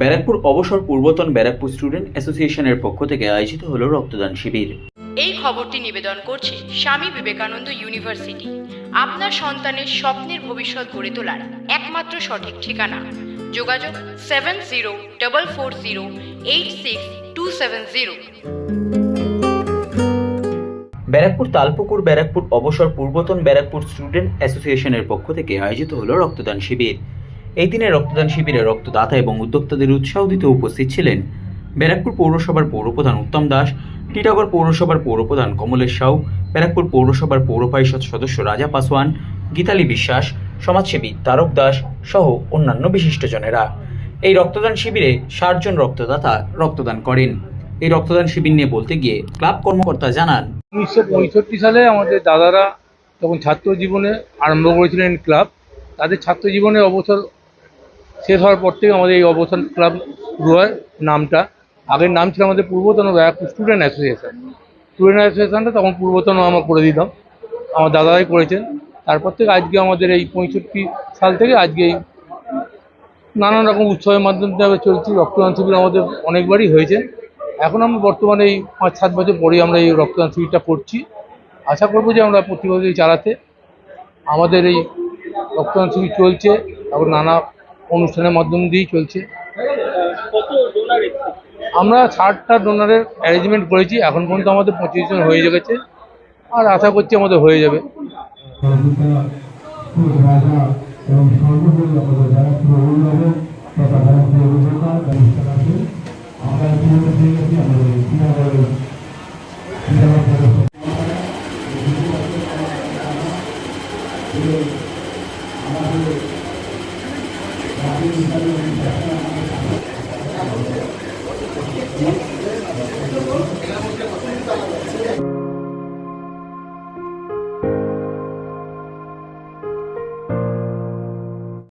ব্যারাকপুর অবসর পূর্বতন ব্যারাকপুর স্টুডেন্ট অ্যাসোসিয়েশনের পক্ষ থেকে আয়োজিত হল রক্তদান শিবির। এই খবরটি নিবেদন করছে স্বামী বিবেকানন্দ ইউনিভার্সিটি। আপনার সন্তানের স্বপ্নের ভবিষ্যৎ গড়ে তোলার একমাত্র সঠিক ঠিকানা। যোগাযোগ seven zero double four zero eight six two seven zero. Barrackpore Talpukur Barrackpore অবসর পূর্বতন ব্যারাকপুর স্টুডেন্ট অ্যাসোসিয়েশনের পক্ষ থেকে আয়োজিত হলো রক্তদান শিবির। এই দিনে রক্তদান শিবিরে রক্তদাতা এবং উদ্যোক্তাদের উৎসাহ দিতে উপস্থিত ছিলেন ব্যারাকপুর পৌরসভার পৌরপ্রধান উত্তম দাস, টিটাগড় পৌরসভার পৌরপ্রধান কমলেশ সাউ, ব্যারাকপুর পৌরসভার পৌর পরিষদ সদস্য রাজা পাসওয়ান, গীতালি বিশ্বাস, সমাজসেবী তারক দাস সহ অন্যান্য বিশিষ্টজনেরা। এই রক্তদান শিবিরে ষাট জন রক্তদাতা রক্তদান করেন। এই রক্তদান শিবির নিয়ে বলতে গিয়ে ক্লাব কর্মকর্তা জানান, উনিশশো পঁয়ষট্টি সালে আমাদের দাদারা তখন ছাত্র জীবনে আরম্ভ করেছিলেন ক্লাব, তাদের ছাত্র জীবনে অবসর শেষ হওয়ার পর থেকে আমাদের এই অবসর ক্লাব শুরু হয় নামটা। আগের নাম ছিল আমাদের পূর্বতন ব্যারাকপুর স্টুডেন্ট অ্যাসোসিয়েশন। স্টুডেন্ট অ্যাসোসিয়েশনটা তখন পূর্বতন আমরা করে দিতাম। আমার দাদারাই করেছেন। তারপর থেকে আজকে আমাদের এই পঁয়ষট্টি সাল থেকে আজকে এই নানান রকম উৎসবের মাধ্যমে চলছি। রক্তদান শিবির আমাদের অনেকবারই হয়েছে। এখন আমরা বর্তমানে এই পাঁচ, সাত বছর পরেই আমরা এই রক্তদান শিবিরটা করছি। আশা করব যে আমরা প্রতি বছরই চালাতে আমাদের এই রক্তদান শিবির চলছে। এবং নানা অনুষ্ঠানের মাধ্যম দিয়েই চলছে। আমরা ষাটটা ডোনারের অ্যারেঞ্জমেন্ট করেছি এখন পর্যন্ত আমাদের পঁচিশ জন হয়ে গেছে। আর আশা করছি আমাদের হয়ে যাবে। সহযোগিতা খুব রাজা এবং সর্বোপরি আমাদের যারা পুরো